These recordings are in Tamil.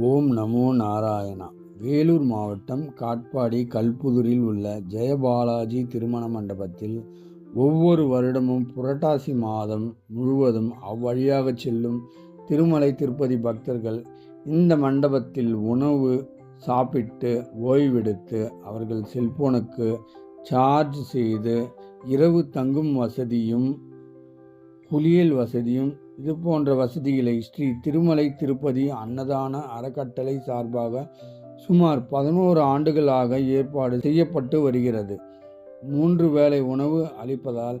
ஓம் நமோ நாராயணா. வேலூர் மாவட்டம் காட்பாடி கல்புதூரில் உள்ள ஜெயபாலாஜி திருமண மண்டபத்தில் ஒவ்வொரு வருடமும் புரட்டாசி மாதம் முழுவதும் அவ்வழியாக செல்லும் திருமலை திருப்பதி பக்தர்கள் இந்த மண்டபத்தில் உணவு சாப்பிட்டு ஓய்வெடுத்து அவர்கள் செல்போனுக்கு சார்ஜ் செய்து இரவு தங்கும் வசதியும் குளியல் வசதியும் இது போன்ற வசதிகளை ஸ்ரீ திருமலை திருப்பதி அன்னதான அறக்கட்டளை சார்பாக சுமார் பதினோரு ஆண்டுகளாக ஏற்பாடு செய்யப்பட்டு வருகிறது. மூன்று வேளை உணவு அளிப்பதால்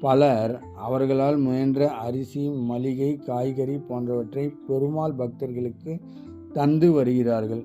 பலர் அவர்களால் முயன்ற அரிசி மளிகை காய்கறி போன்றவற்றை பெருமாள் பக்தர்களுக்கு தந்து வருகிறார்கள்.